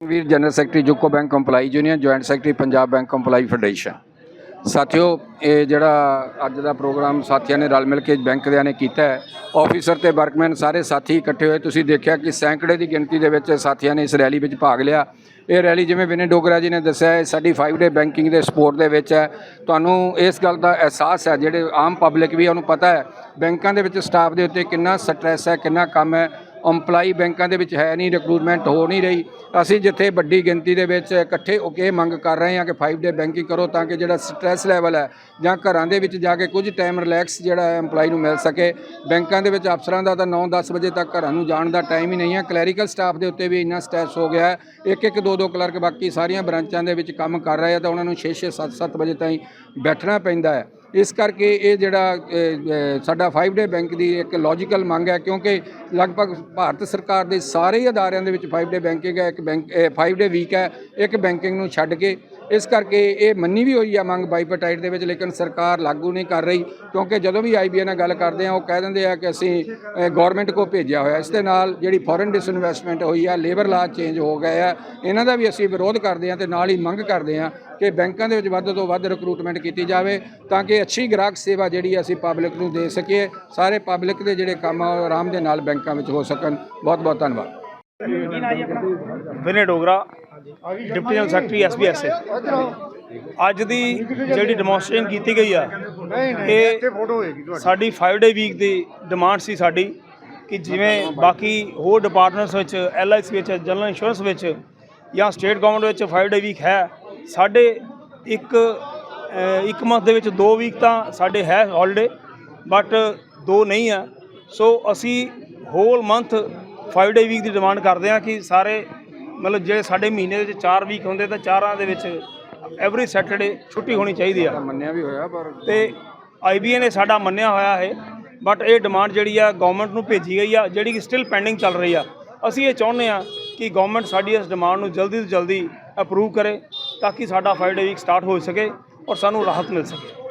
ਵੀਰ general secretary UCO bank employee union joint secretary Punjab bank employee federation ਸਾਥਿਓ, ਇਹ ਜਿਹੜਾ ਅੱਜ ਦਾ ਪ੍ਰੋਗਰਾਮ ਸਾਥੀਆਂ ਨੇ ਰਲ ਮਿਲ ਕੇ ਬੈਂਕ ਦਿਆਂ ਨੇ ਕੀਤਾ ਹੈ ਆਫੀਸਰ ਤੇ ਵਰਕਮੈਨ ਸਾਰੇ ਸਾਥੀ ਇਕੱਠੇ ਹੋਏ। ਤੁਸੀਂ ਦੇਖਿਆ ਕਿ ਸੈਂਕੜੇ ਦੀ ਗਿਣਤੀ ਦੇ ਵਿੱਚ ਸਾਥੀਆਂ ਨੇ ਇਸ ਰੈਲੀ ਵਿੱਚ ਭਾਗ ਲਿਆ। ਇਹ ਰੈਲੀ ਜਿਵੇਂ ਵਿਨੇ ਡੋਗਰਾ ਜੀ ਨੇ ਦੱਸਿਆ ਹੈ ਸਾਡੀ 5 ਡੇ ਬੈਂਕਿੰਗ ਦੇ ਸਪੋਰਟ ਦੇ ਵਿੱਚ ਹੈ। ਤੁਹਾਨੂੰ ਇਸ ਗੱਲ ਦਾ ਅਹਿਸਾਸ ਹੈ, ਜਿਹੜੇ ਆਮ ਪਬਲਿਕ ਵੀ ਉਹਨੂੰ ਪਤਾ ਹੈ, ਬੈਂਕਾਂ ਦੇ ਵਿੱਚ ਸਟਾਫ ਦੇ ਉੱਤੇ ਕਿੰਨਾ ਸਟ੍ਰੈਸ ਹੈ, ਕਿੰਨਾ ਕੰਮ ਹੈ। EMPLOYE ਬੈਂਕਾਂ ਦੇ ਵਿੱਚ ਹੈ ਨਹੀਂ ਰਿਕਰੂਟਮੈਂਟ ਹੋ ਨਹੀਂ ਰਹੀ। ਅਸੀਂ ਜਿੱਥੇ ਵੱਡੀ ਗਿਣਤੀ ਦੇ ਵਿੱਚ ਇਕੱਠੇ ਹੋ ਕੇ ਮੰਗ ਕਰ ਰਹੇ ਹਾਂ ਕਿ 5 ਡੇ ਬੈਂਕਿੰਗ ਕਰੋ ਤਾਂ ਕਿ ਜਿਹੜਾ ਸਟ੍ਰੈਸ ਲੈਵਲ ਹੈ ਜਾਂ ਘਰਾਂ ਦੇ ਵਿੱਚ ਜਾ ਕੇ ਕੁਝ ਟਾਈਮ ਰਿਲੈਕਸ ਜਿਹੜਾ ਹੈ ਨੂੰ ਮਿਲ ਸਕੇ। ਬੈਂਕਾਂ ਦੇ ਵਿੱਚ ਅਫਸਰਾਂ ਦਾ ਤਾਂ 9-10 ਵਜੇ ਤੱਕ ਘਰਾਂ ਨੂੰ ਜਾਣ ਦਾ ਟਾਈਮ ਹੀ ਨਹੀਂ ਹੈ। ਕਲੈਰੀਕਲ ਸਟਾਫ ਦੇ ਉੱਤੇ ਵੀ ਇੰਨਾ ਸਟ੍ਰੈਸ ਹੋ ਗਿਆ ਇੱਕ ਇੱਕ ਦੋ ਦੋ ਕਲਰਕ ਬਾਕੀ ਸਾਰੀਆਂ ਬ੍ਰਾਂਚਾਂ ਦੇ ਵਿੱਚ ਕੰਮ ਕਰ ਰਹੇ ਆ ਤਾਂ ਉਹਨਾਂ ਨੂੰ 6-6 7-7 ਵਜੇ ਤਾਈਂ ਬੈਠਣਾ ਪੈਂਦਾ ਹੈ। ਇਸ ਕਰਕੇ ਇਹ ਜਿਹੜਾ ਸਾਡਾ 5 ਡੇ ਬੈਂਕ ਦੀ ਇੱਕ ਲੌਜੀਕਲ ਮੰਗ ਹੈ, ਕਿਉਂਕਿ ਲਗਭਗ ਭਾਰਤ ਸਰਕਾਰ ਦੇ ਸਾਰੇ ਅਦਾਰਿਆਂ ਦੇ ਵਿੱਚ 5 ਡੇ ਬੈਂਕਿੰਗ ਹੈ, ਇੱਕ ਬੈਂਕ 5 ਡੇ ਵੀਕ ਹੈ, ਇੱਕ ਬੈਂਕਿੰਗ ਨੂੰ ਛੱਡ ਕੇ ਇਸ ਕਰਕੇ ਇਹ ਮੰਨੀ ਵੀ ਹੋਈ ਆ ਮੰਗ ਬਾਈਪੇਟਾਈਟ ਦੇ ਵਿੱਚ, ਲੇਕਿਨ ਸਰਕਾਰ ਲਾਗੂ ਨਹੀਂ ਕਰ ਰਹੀ, ਕਿਉਂਕਿ ਜਦੋਂ ਵੀ ਆਈਬੀਏ ਨਾਲ ਗੱਲ ਕਰਦੇ ਆ, ਉਹ ਕਹਿ ਦਿੰਦੇ ਆ ਕਿ ਅਸੀਂ ਗਵਰਨਮੈਂਟ ਕੋ ਭੇਜਿਆ ਹੋਇਆ। ਇਸ ਦੇ ਨਾਲ ਜਿਹੜੀ ਫੋਰਨ ਡਿਸਇਨਵੈਸਟਮੈਂਟ ਹੋਈ ਆ ਲੇਬਰ ਲਾ ਚੇਂਜ ਹੋ ਗਏ ਆ, ਇਹਨਾਂ ਦਾ ਵੀ ਅਸੀਂ ਵਿਰੋਧ ਕਰਦੇ ਆ ਤੇ ਨਾਲ ਹੀ ਮੰਗ ਕਰਦੇ ਆ ਕਿ ਬੈਂਕਾਂ ਦੇ ਵਿੱਚ ਵੱਧ ਤੋਂ ਵੱਧ ਰਿਕਰੂਟਮੈਂਟ ਕੀਤੀ ਜਾਵੇ, ਤਾਂ ਕਿ ਅੱਛੀ ਗ੍ਰਾਹਕ ਸੇਵਾ ਜਿਹੜੀ ਅਸੀਂ ਪਬਲਿਕ ਨੂੰ ਦੇ ਸਕੀਏ, ਸਾਰੇ ਪਬਲਿਕ ਦੇ ਜਿਹੜੇ ਕੰਮ ਆ, ਉਹ ਆਰਾਮ ਦੇ ਨਾਲ ਬੈਂਕਾਂ ਵਿੱਚ ਹੋ ਸਕਣ। ਬਹੁਤ ਬਹੁਤ ਧੰਨਵਾਦ। Vinay Dogra, deputy general secretary SBSA ਅੱਜ ਦੀ ਜਿਹੜੀ ਡੈਮੋਨਸਟ੍ਰੇਸ਼ਨ ਕੀਤੀ ਗਈ ਆ, ਇਹ ਸਾਡੀ 5 ਡੇ ਵੀਕ ਦੀ ਡਿਮਾਂਡ ਸੀ ਸਾਡੀ ਕਿ ਜਿਵੇਂ ਬਾਕੀ ਹੋਰ ਡਿਪਾਰਟਮੈਂਟਸ ਵਿੱਚ ਐਲਆਈਸੀ ਵਿੱਚ ਜਨਰਲ ਇੰਸ਼ੋਰੈਂਸ ਵਿੱਚ ਜਾਂ ਸਟੇਟ ਗਵਰਨਮੈਂਟ ਵਿੱਚ 5 ਡੇ ਵੀਕ ਹੈ, ਸਾਡੇ ਇੱਕ ਇੱਕ ਮੰਥ ਦੇ ਵਿੱਚ ਦੋ ਵੀਕ ਤਾਂ ਸਾਡੇ ਹੈ ਹੌਲੀਡੇ ਬਟ ਦੋ ਨਹੀਂ ਆ। ਸੋ ਅਸੀਂ ਹੋਲ ਮੰਥ 5 ਡੇ ਵੀਕ ਦੀ ਡਿਮਾਂਡ ਕਰਦੇ ਹਾਂ ਕਿ ਸਾਰੇ ਮਤਲਬ ਜੇ ਸਾਡੇ ਮਹੀਨੇ ਦੇ ਵਿੱਚ 4 ਵੀਕ ਹੁੰਦੇ ਤਾਂ ਚਾਰਾਂ ਦੇ ਵਿੱਚ ਐਵਰੀ ਸੈਟਰਡੇ ਛੁੱਟੀ ਹੋਣੀ ਚਾਹੀਦੀ ਆ। ਮੰਨਿਆ ਵੀ ਹੋਇਆ ਪਰ ਤੇ ਆਈਬੀਏ ਨੇ ਸਾਡਾ ਮੰਨਿਆ ਹੋਇਆ ਹੈ ਬਟ ਇਹ ਡਿਮਾਂਡ ਜਿਹੜੀ ਆ ਗਵਰਨਮੈਂਟ ਨੂੰ ਭੇਜੀ ਗਈ ਆ ਜਿਹੜੀ ਕਿ ਸਟਿਲ ਪੈਂਡਿੰਗ ਚੱਲ ਰਹੀ ਆ। ਅਸੀਂ ਇਹ ਚਾਹੁੰਦੇ ਆ ਕਿ ਗਵਰਨਮੈਂਟ ਸਾਡੀ ਇਸ ਡਿਮਾਂਡ ਨੂੰ ਜਲਦੀ ਤੋਂ ਜਲਦੀ ਅਪਰੂਵ ਕਰੇ ਤਾਂ ਕਿ ਸਾਡਾ 5 ਡੇ ਵੀਕ ਸਟਾਰਟ ਹੋ ਸਕੇ ਔਰ ਸਾਨੂੰ ਰਾਹਤ ਮਿਲ ਸਕੇ।